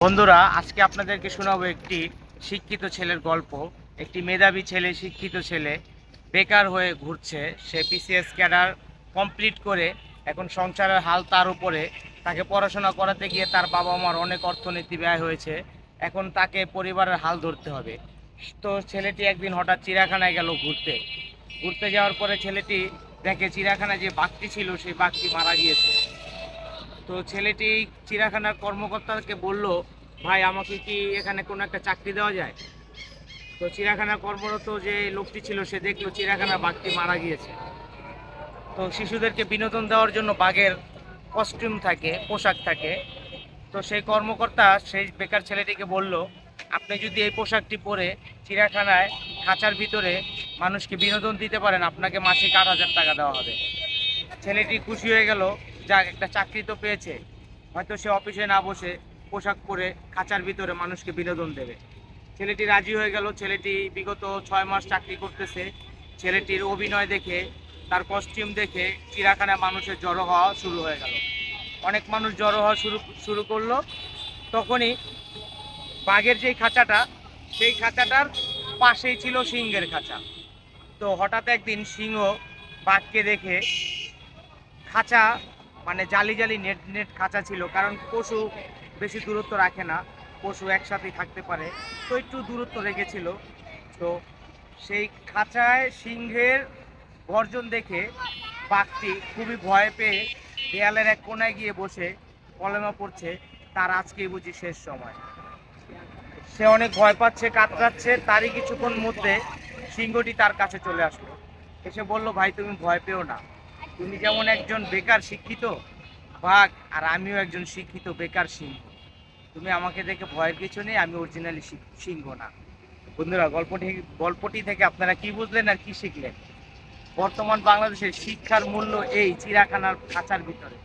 বন্ধুরা, আজকে আপনাদেরকে শোনাবো একটি শিক্ষিত ছেলের গল্প। একটি মেধাবী ছেলে, শিক্ষিত ছেলে, বেকার হয়ে ঘুরছে। সে পিসিএস ক্যাডার কমপ্লিট করে এখন সংসারের হাল তার উপরে। তাকে পড়াশোনা করাতে গিয়ে তার বাবা মার অনেক অর্থনীতি ব্যয় হয়েছে। এখন তাকে পরিবারের হাল ধরতে হবে। তো ছেলেটি একদিন হঠাৎ চিড়াখানায় গেল ঘুরতে। ঘুরতে যাওয়ার পরে ছেলেটি দেখে চিড়াখানায় যে বাঘটি ছিল, সেই বাঘটি মারা গিয়েছে। তো ছেলেটি চিড়াখানার কর্মকর্তাকে বলল, ভাই, আমাকে কি এখানে কোনো একটা চাকরি দেওয়া যায়? তো চিড়াখানা কর্মরত যে লোকটি ছিল, সে দেখল চিড়াখানার বাঘটি মারা গিয়েছে। তো শিশুদেরকে বিনোদন দেওয়ার জন্য বাঘের কস্টিউম থাকে, পোশাক থাকে। তো সেই কর্মকর্তা, সেই বেকার ছেলেটিকে বলল, আপনি যদি এই পোশাকটি পরে চিড়াখানায় খাঁচার ভিতরে মানুষকে বিনোদন দিতে পারেন, আপনাকে মাসিক আট হাজার টাকা দেওয়া হবে। ছেলেটি খুশি হয়ে গেল। যাক, একটা চাকরি তো পেয়েছে। হয়তো সে অফিসে না বসে পোশাক পরে খাঁচার ভিতরে মানুষকে বিনোদন দেবে। ছেলেটি রাজি হয়ে গেল। ছেলেটি বিগত ছয় মাস চাকরি করতেছে। ছেলেটির অভিনয় দেখে, তার কস্টিউম দেখে চিড়াখানায় মানুষের জড়ো হওয়া শুরু হয়ে গেল। অনেক মানুষ জড়ো হওয়া শুরু শুরু করল। তখনই বাঘের যেই খাঁচাটা, সেই খাঁচাটার পাশেই ছিল সিংহের খাঁচা। তো হঠাৎ একদিন সিংহ বাঘকে দেখে খাঁচা মানে জালি জালি নেট নেট খাঁচা ছিল, কারণ পশু বেশি দূরত্ব রাখে না, পশু একসাথেই থাকতে পারে। তো একটু দূরত্ব রেখেছিল। তো সেই খাঁচায় সিংহের গর্জন দেখে বাঘটি খুবই ভয় পেয়ে দেয়ালের এক কোনায় গিয়ে বসে কলেমা পড়ছে, তার আজকেই বুঝি শেষ সময়। সে অনেক ভয় পাচ্ছে, কাতরাচ্ছে। তারই কিছুক্ষণ মধ্যে সিংহটি তার কাছে চলে আসলো। এসে বলল, ভাই, তুমি ভয় পেও না। তুমি যেমন একজন বেকার শিক্ষিত বাঘ আর আমিও একজন শিক্ষিত বেকার সিংহ। তুমি আমাকে দেখে ভয়ের কিছু নেই, আমি অরিজিনালি সিংহ না। বন্ধুরা, গল্পটি গল্পটি থেকে আপনারা কি বুঝলেন আর কি শিখলেন? বর্তমান বাংলাদেশের শিক্ষার মূল্য এই চিড়াখানার খাঁচার ভিতরে।